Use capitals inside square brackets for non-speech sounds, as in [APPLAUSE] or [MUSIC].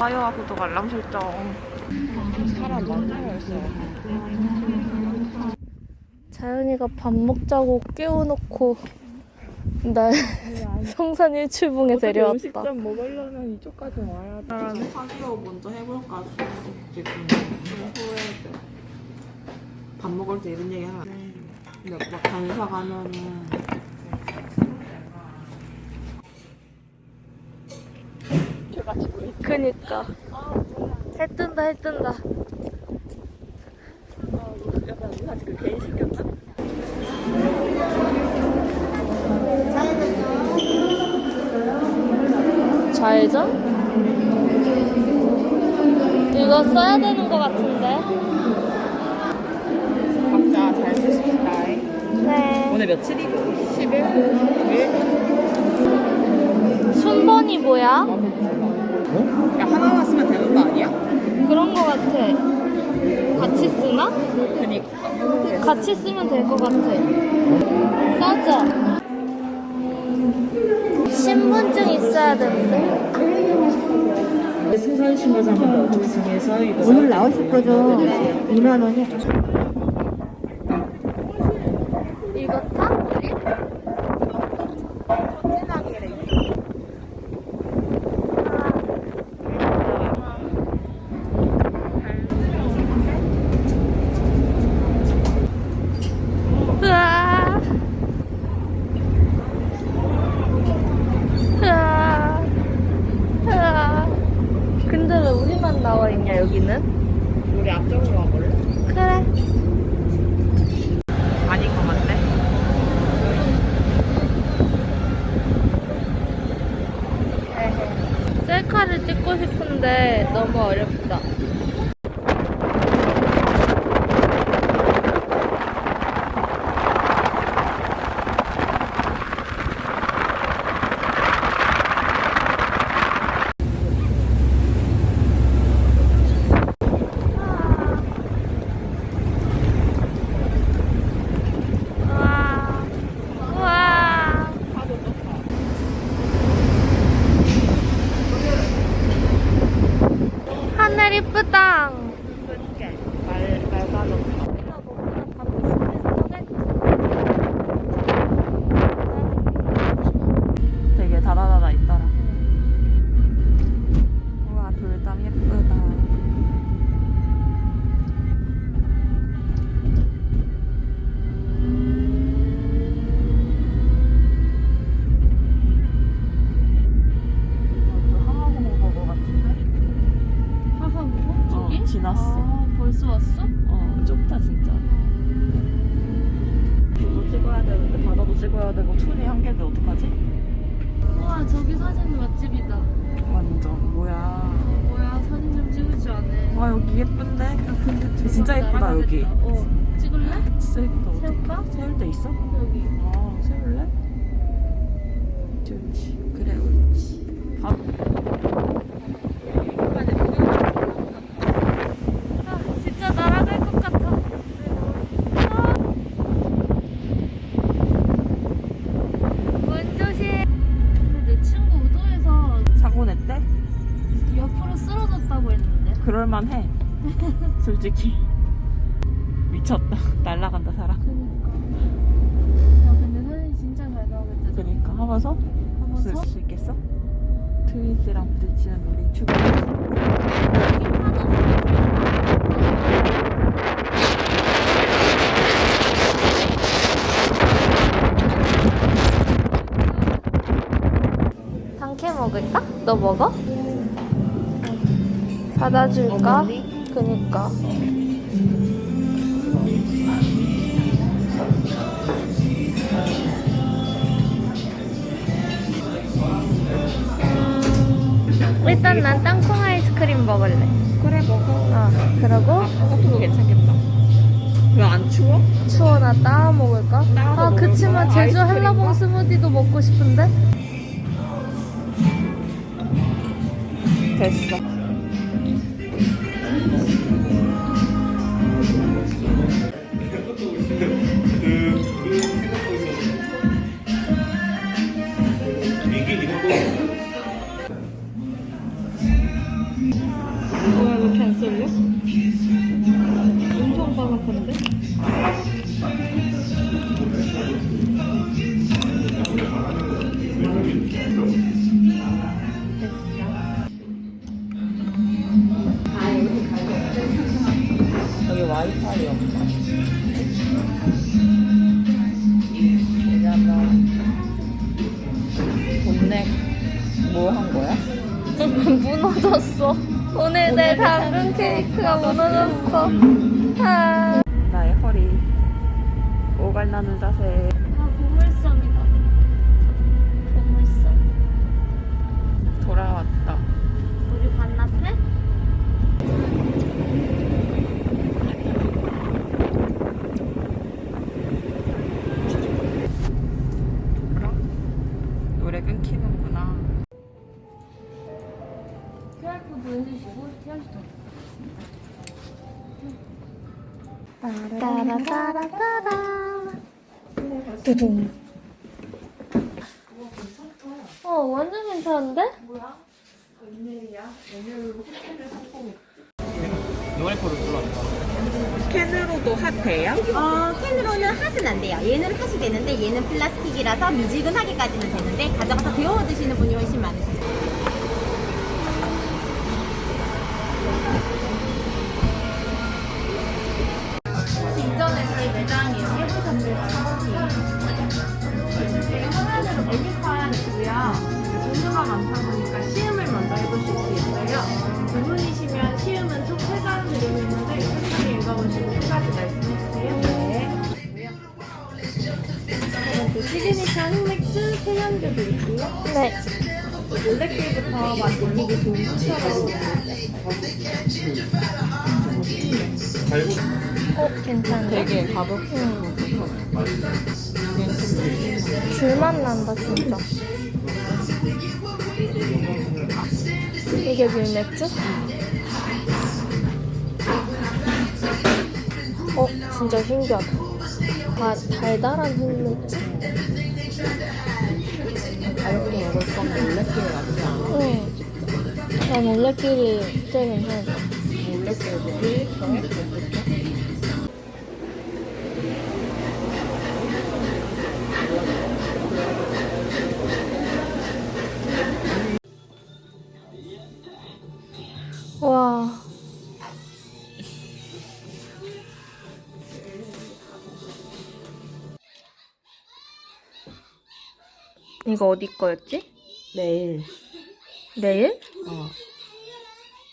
좋아요와 구독 알람 설정. 사람 많네요, 자연이가 밥 먹자고 깨워놓고 날 [LAUGHS] 성산 일출봉에 데려왔다. 음식점 먹으려면 이쪽까지 와야 돼. 사기로 먼저 해볼까 지금 후회돼. 밥 먹을 때 이런 얘기 하면. 근데 막 간사 가면은 그니까. 해 뜬다, 해 뜬다. 약간 우리가 지금 개인 시켰나? 좌회전? 이거 써야 되는 것 같은데. 각자 잘 쓰십시다. 네. 오늘 며칠이고? 10일? 9일? 순번이 뭐야? 어? 야 하나만 쓰면 되는 거 아니야? 그런 것 같아. 같이 쓰나? 그니까. 같이 쓰면 될 것 같아. 써줘. 신분증 있어야 되는데. 수선신고상으로 접수해서 이거 오늘 나오실 거죠? 2만 원이 이거 타? 우리? 으아. 으아. 으아. 근데 나와 있냐 여기는? 우리 앞쪽으로 가볼래? 그래. 아닌 것 같네. 셀카를 찍고 싶은데 너무 어렵다. 이쁘다. 말, 맑아졌다. 되게 다다다다 있더라. 우와, 돌담 예쁘다. 하하호호 같은데? 하하고 저기? 어, 지났어. 아, 벌써 왔어? 어, 좁다 진짜. 저도 찍어야 되는데 바다도 찍어야 되고 툴이 한 개인데 어떡하지? 와 저기 사진 맛집이다. 완전 뭐야? 뭐야 사진 좀 찍을 줄 아네. 와 여기 예쁜데? 근데 진짜 예쁘다, 여기. 어 찍을래? 진짜 예쁘다. 세울까? 세울 데 있어? 여기. 아 세울래? 옳지. 그래 옳지. 밥. 그럴만해. [LAUGHS] 솔직히. 미쳤다. [LAUGHS] 날라간다 사람. 그니까. 야 근데 사진 진짜 잘 나오겠다. 그러니까 하면서 쓸 하면서 수 있겠어? 트윈스랑 부딪히는 우리 축구. 당캐 먹을까? 너 먹어? 사다 줄까? 그니까. 음, 일단 난 땅콩 아이스크림 먹을래. 그래 먹어. 어, 그러고 호두도 괜찮겠다. 왜 안 추워? 추워 나 따라 먹을까? 따로 아 먹을 그치만 거야? 제주 아이스크림과? 한라봉 스무디도 먹고 싶은데? 됐어. 뭐야 왜 이렇게 안 쏠려? 엄청 바삭한데? 와이파이 없나? 왜냐면 돈넥 뭐한 거야? [LAUGHS] 무너졌어. 오늘 내 당근 케이크가 무너졌어. 아, 나의 허리 오갈나는 자세 아 보물섬이다. 보물섬. 돌아왔다 우리 반납해? 따라따라따라 두둥 어 완전 괜찮은데? 캔으로도 핫해요? 어, 캔으로는 핫은 안 돼요. 얘는 핫이 되는데 얘는 플라스틱이라서 미지근하게까지는 되는데 가져가서 데워 드시는 분이 훨씬 많으시죠. 총 3장 드리고 있는데 천천히 읽어보시고 세 가지 말씀해주세요. 네. 그 시그니처 흑맥주 세연주 드릴게요. 네. 올레길부터 맛 느끼기 좋은 추천드릴게요. 어, 괜찮네. 되게 가볍고 줄만 난다 진짜 이게 밀맥주? 어 진짜 신기하다 다 달달한 흑맥주? 가볍게 먹을 거면 올레길 낫지 않아? 응 난 올레길이 제일 같아 올레길 뭐지? 와 이거 어디 거였지? 내일 내일? 어